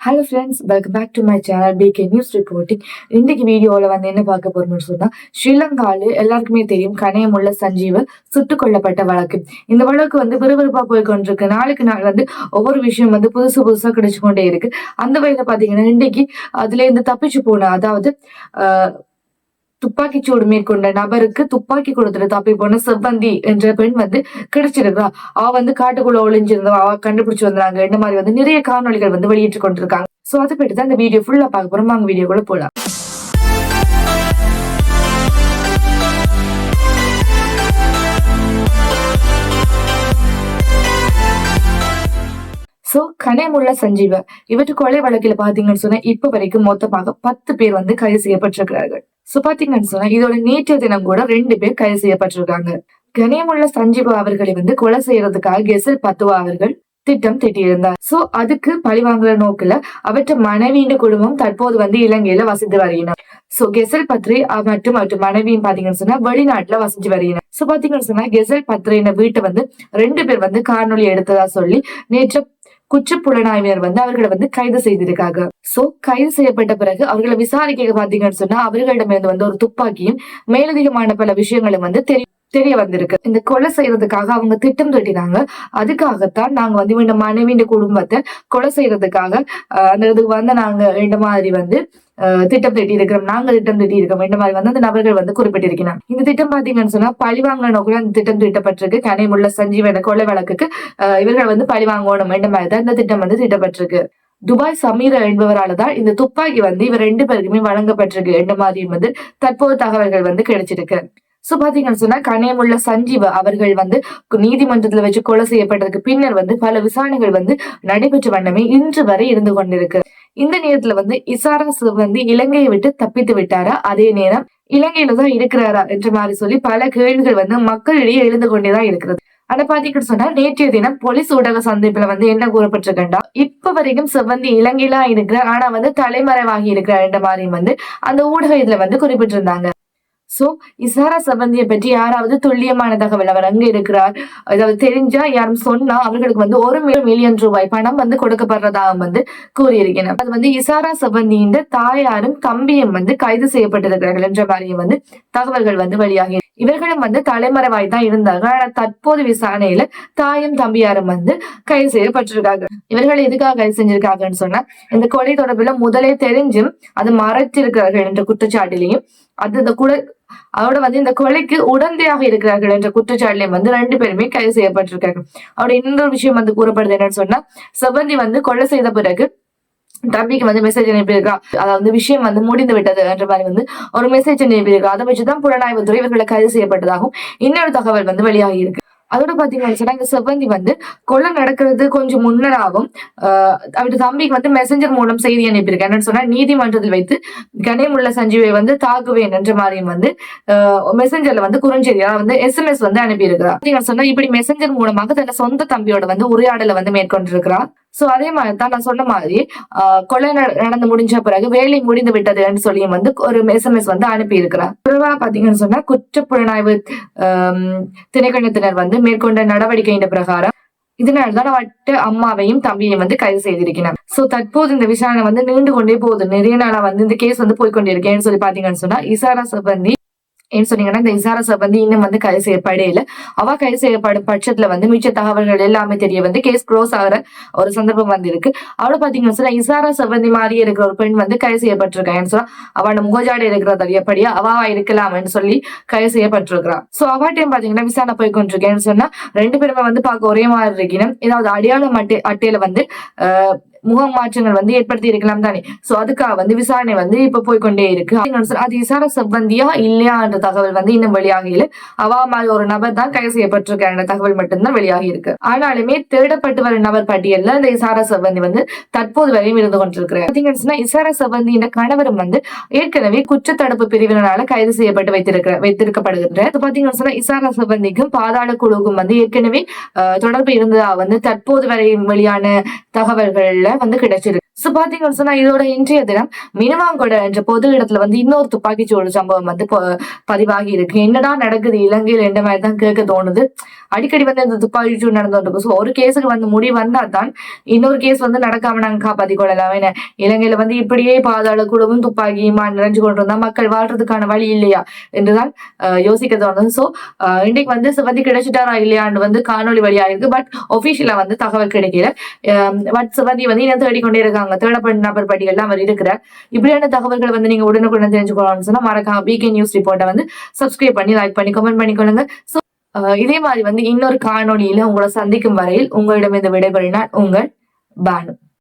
Hello friends welcome back to my channel PK news reporting இன்றைக்கு வீடியோவில் வந்து என்ன பார்க்க போறோம்னு சொன்னால் ஸ்ரீலங்காவில் எல்லாருக்குமே தெரியும் கணையமுள்ள சஞ்சீவ சுட்டுக் கொல்லப்பட்ட வழக்கு. இந்த வழக்கு வந்து விறுவிறுப்பாக போய் கொண்டிருக்கு. நாளுக்கு நாள் வந்து ஒவ்வொரு விஷயம் வந்து புதுசு புதுசாக கிடைச்சு கொண்டே இருக்கு. அந்த வகையில் பார்த்தீங்கன்னா இன்றைக்கு அதுலேருந்து தப்பிச்சு போன அதாவது ஆஹ், துப்பாக்கிச்சூடு மேற்கொண்ட நபருக்கு துப்பாக்கி கொடுத்துட்டு தப்பி போன செவ்வந்தி என்ற பெண் வந்து கிடைச்சிருக்கா அவ வந்து காட்டுக்குள்ள ஒளிஞ்சிருந்தா அவ கண்டுபிடிச்சு வந்தாங்க. இந்த மாதிரி வந்து நிறைய காணொளிகள் வந்து வெளியிட்டு கொண்டிருக்காங்க. சோ அதை போயிட்டு தான் இந்த வீடியோ ஃபுல்லா பார்க்க போறோம். வாங்க வீடியோக்குள்ள போலாம். கனேமுல்ல சஞ்சீவ இவற்று கொலை வழக்கில் பாத்தீங்கன்னு சொன்னா இப்ப வரைக்கும் மொத்தமாக பத்து பேர் வந்து கைது செய்யப்பட்டிருக்கிறார்கள். சோ பாத்தீங்கன்னு சொன்னா இதோட நேற்றைய தினம் கூட ரெண்டு பேர் கைது செய்யப்பட்டிருக்காங்க. கனேமுள்ள சஞ்சீவா அவர்களை வந்து கொலை செய்யறதுக்காக கெசல் பத்துவா அவர்கள் திட்டம் திட்டியிருந்தார். சோ அதுக்கு பழிவாங்குற நோக்குல அவற்றை மனைவியின் குடும்பம் தற்போது வந்து இலங்கையில வசித்து வருகிறார் சோ கெசல் பத்ரி அஹ், மற்றும் மனைவியும் பாத்தீங்கன்னு சொன்னா வெளிநாட்டுல வசிச்சு வருகிறார் சோ பாத்தீங்கன்னு சொன்னா கெசல் பத்ரின வீட்டை வந்து ரெண்டு பேர் வந்து காணொலி எடுத்ததா சொல்லி நேற்று குற்றப்புலனாய்வினர் வந்து அவர்களை வந்து கைது செய்திருக்காங்க. சோ கைது செய்யப்பட்ட பிறகு அவர்களை விசாரிக்க பாத்தீங்கன்னு சொன்னா அவர்களிடமிருந்து வந்து ஒரு துப்பாக்கியும் மேலதிகமான பல விஷயங்களும் வந்து தெரிய தெரிய வந்திருக்கு. இந்த கொலை செய்யறதுக்காக அவங்க திட்டம் தட்டினாங்க. அதுக்காகத்தான் நாங்க வந்து இந்த மனைவிண்ட குடும்பத்தை கொலை செய்யறதுக்காக அந்த இதுக்கு வந்து நாங்க இந்த மாதிரி வந்து ஆஹ், திட்டம் தட்டி இருக்கிறோம் நாங்க திட்டம் தட்டி இருக்கோம் இந்த மாதிரி வந்து அந்த நபர்கள் வந்து குறிப்பிட்டிருக்கிறாங்க. இந்த திட்டம் பாத்தீங்கன்னு சொன்னா பழிவாங்க நோக்கில அந்த திட்டம் தீட்டப்பட்டிருக்கு. கனிமுள்ள சஞ்சீவன கொலை வழக்குக்கு ஆஹ், இவர்கள் வந்து பழிவாங்கணும் இந்த மாதிரி தான் இந்த திட்டம் வந்து தீட்டப்பட்டிருக்கு. துபாய் சமீர என்பவரால தான் இந்த துப்பாக்கி வந்து இவர் ரெண்டு பேருக்குமே வழங்கப்பட்டிருக்கு. இந்த மாதிரி வந்து தற்போது தகவல்கள் வந்து கிடைச்சிருக்கு. சோ பாத்தீங்கன்னு சொன்னா கனேமுள்ள சஞ்சீவ அவர்கள் வந்து நீதிமன்றத்துல வச்சு கொலை செய்யப்பட்டதுக்கு பின்னர் வந்து பல விசாரணைகள் வந்து நடைபெற்ற வண்ணமே இன்று வரை இருந்து கொண்டிருக்கு. இந்த நேரத்துல வந்து இசாரா வந்து இலங்கையை விட்டு தப்பித்து விட்டாரா? அதே நேரம் இலங்கையில தான் இருக்கிறாரா? என்ற மாதிரி சொல்லி பல கேள்விகள் வந்து மக்களிடையே எழுந்து கொண்டேதான் இருக்கிறது. ஆனா பாத்தீங்கன்னு சொன்னா நேற்றைய தினம் போலீஸ் ஊடக சந்திப்புல வந்து என்ன கூறப்பட்டிருக்கா இப்ப வரைக்கும் செவ்வந்தி இலங்கையில இருக்கிறார் ஆனா வந்து தலைமறைவாகி இருக்கிறார் என்ற மாதிரி வந்து அந்த ஊடக இதுல வந்து குறிப்பிட்டிருந்தாங்க. சோ இசாரா சம்பந்தியை பற்றி யாராவது துல்லியமான தகவல் அவர் அங்க இருக்கிறார். அதாவது தெரிஞ்சா யாரும் சொன்னா அவர்களுக்கு வந்து ஒரு மில்லியன் ரூபாய் பணம் வந்து கொடுக்கப்படுறதாக வந்து கூறியிருக்கிறார். அது வந்து இசாரா சம்பந்தியின் தாயாரும் தம்பியும் வந்து கைது செய்யப்பட்டிருக்கிறார்கள் என்ற மாதிரியும் வந்து தகவல்கள் வந்து வெளியாகி இவர்களும் வந்து தலைமறைவாய் தான் இருந்தாங்க ஆனா தற்போது விசாரணையில தாயும் தம்பியாரும் வந்து கைது செய்யப்பட்டிருக்காங்க. இவர்கள் எதுக்காக கைது செஞ்சிருக்காங்கன்னு சொன்னா இந்த கொலை தொடர்பில் முதலே தெரிஞ்சும் அது மறைச்சிருக்கிறார்கள் என்ற குற்றச்சாட்டிலையும் அது இந்த குல அவரோட வந்து இந்த கொலைக்கு உடந்தையாக இருக்கிறார்கள் என்ற குற்றச்சாட்டிலையும் வந்து ரெண்டு பேருமே கைது செய்யப்பட்டிருக்காங்க அவரோட இன்னொரு விஷயம் வந்து கூறப்படுது என்னன்னு சொன்னா செவ்வந்தி வந்து கொலை செய்த பிறகு தம்பிக்கு வந்து மெசேஜ் அனுப்பியிருக்கா. அதாவது விஷயம் வந்து முடிந்து விட்டது என்ற மாதிரி வந்து ஒரு மெசேஜ் அனுப்பியிருக்கா. அதை வச்சுதான் புலனாய்வுத்துறை இவர்களை கைது செய்யப்பட்டதாகவும் இன்னொரு தகவல் வந்து வெளியாகி இருக்கு. அதோட பாத்தீங்கன்னா சொன்னா இந்த செவ்வந்தி வந்து கொலை நடக்கிறது கொஞ்சம் முன்னராகவும் ஆஹ் அவருடைய தம்பிக்கு வந்து மெசஞ்சர் மூலம் செய்தி அனுப்பியிருக்கேன் என்னன்னு சொன்னா நீதிமன்றத்தில் வைத்து கனிமுள்ள சஞ்சீவை வந்து தாக்குவேன் என்ற மாதிரியும் வந்து மெசஞ்சர்ல வந்து குறுஞ்செய்தியா வந்து எஸ்எம்எஸ் வந்து அனுப்பியிருக்கிறார். சொன்னா இப்படி மெசஞ்சர் மூலமாக தன் சொந்த தம்பியோட வந்து உரையாடலை வந்து மேற்கொண்டிருக்கிறார். சோ அதே மாதிரி தான் நான் சொன்ன மாதிரி ஆஹ் கொலை நட- நடந்து முடிஞ்ச பிறகு வேலை முடிந்து விட்டதுன்னு சொல்லியும் வந்து ஒரு எஸ்எம்எஸ் வந்து அனுப்பி இருக்கிறார் பிறவா பாத்தீங்கன்னு சொன்னா குற்றப்புலனாய்வு ஆம், திணைக்களத்தினர் வந்து மேற்கொண்ட நடவடிக்கையின் பிரகாரம் இதனால்தான் அவட்ட அம்மாவையும் தம்பியையும் வந்து கைது செய்திருக்கிறார். சோ தற்போது இந்த விசாரணை வந்து நீண்டு கொண்டே போகுது. நிறைய நாளா வந்து இந்த கேஸ் வந்து போய்கொண்டிருக்கேன்னு சொல்லி பாத்தீங்கன்னு சொன்னா இசாரா சபந்தி ஏன்னு சொன்னீங்கன்னா இந்த இசாரா வந்து இன்னும் வந்து கைது செய்யப்படையில அவ கைது செய்யப்படும் பட்சத்துல வந்து மிச்ச தகவல்கள் எல்லாமே தெரிய வந்து கேஸ் க்ளோஸ் ஆகிற ஒரு சந்தர்ப்பம் வந்து இருக்கு. அவளை பாத்தீங்கன்னா சொன்னா இசாரா சபந்தி மாதிரியே இருக்கிற ஒரு பெண் வந்து கைது செய்யப்பட்டிருக்கான்னு சொன்னா அவளோட முகஜாடை இருக்கிறத எப்படியா அவா இருக்கலாம்னு சொல்லி கைது செய்யப்பட்டிருக்கிறான் சோ அவாட்டையும் பாத்தீங்கன்னா விசாரணை போய் கொண்டிருக்கேன்னு சொன்னா ரெண்டு பேருமே வந்து பார்க்க ஒரே மாதிரி இருக்கணும் ஏதாவது அடையாளம் அட்டை அட்டையில வந்து முக மாற்றங்கள் வந்து ஏற்படுத்தி இருக்கலாம் தானே. சோ அதுக்காக வந்து விசாரணை வந்து இப்ப போய்க்கொண்டே இருக்கு. அது இசார சம்பந்தியா இல்லையா என்ற தகவல் வந்து இன்னும் வெளியாகல அவா மாதிரி ஒரு நபர் தான் கைது செய்யப்பட்டிருக்கிற என்ற தகவல் மட்டும்தான் வெளியாகி இருக்கு. ஆனாலுமே தேடப்பட்டு வரும் நபர் பட்டியல்ல இந்த இசார சம்பந்தி வந்து தற்போது வரையும் இருந்து கொண்டிருக்கிறார். சொன்னா இசார சம்பந்தி கணவரும் வந்து ஏற்கனவே குற்றத்தடுப்பு பிரிவினரால கைது செய்யப்பட்டு வைத்திருக்கிற வைத்திருக்கப்படுகின்ற பாத்தீங்கன்னா சொன்னா இசார சம்பந்திக்கும் பாதாள குழுவுக்கும் வந்து ஏற்கனவே ஆஹ், தொடர்பு இருந்ததா வந்து தற்போது வரையும் வெளியான தகவல்கள்ல வந்து கிடைச்சிருக்கு. சோ பாத்தீங்கன்னு சொன்னா இதோட இன்றைய தினம் மினுவாங்கொட என்ற பொது இடத்துல வந்து இன்னொரு துப்பாக்கிச்சூடு சம்பவம் வந்து பதிவாகி இருக்கு. என்னடா நடக்குது? இலங்கையில் என்ற மாதிரி தான் கேட்க தோணுது? அடிக்கடி வந்து இந்த துப்பாக்கிச்சூடு நடந்துட்டு இருக்கு. ஸோ ஒரு கேஸுக்கு வந்து முடி வந்தா தான் இன்னொரு கேஸ் வந்து நடக்காம நாங்க காப்பாத்தி கொள்ளலாம் என்ன? இலங்கையில வந்து இப்படியே பாதாள குழுவும் துப்பாக்கியுமா நிறைஞ்சு கொண்டு இருந்தா மக்கள் வாழ்றதுக்கான வழி இல்லையா? என்றுதான் யோசிக்க தோணுது. ஸோ இன்றைக்கு வந்து சிவந்தி கிடைச்சிட்டாரா இல்லையான்னு வந்து காணொளி வழியா இருக்கு. பட் ஒபிஷியலா வந்து தகவல் கிடைக்கல. பட் சிவந்தி வந்து இன்னும் தேடிக்கொண்டே இருக்காங்க. தேடப்பட்ட நபர் பட்டியல் அவர் இருக்கிறார். இப்படியான தகவல்களை வந்து நீங்க உடனுக்குடன் தெரிஞ்சுக்கணும்னு சொன்னா மறக்காம பிகே நியூஸ் ரிப்போர்ட்டை வந்து சப்ஸ்கிரைப் பண்ணி லைக் பண்ணி கமெண்ட் பண்ணிக்கொள்ளுங்க ஸோ இதே மாதிரி வந்து இன்னொரு காணொலியில உங்களை சந்திக்கும் வரையில் உங்களிடம் இந்த விடைபெறினார் உங்கள் பானு.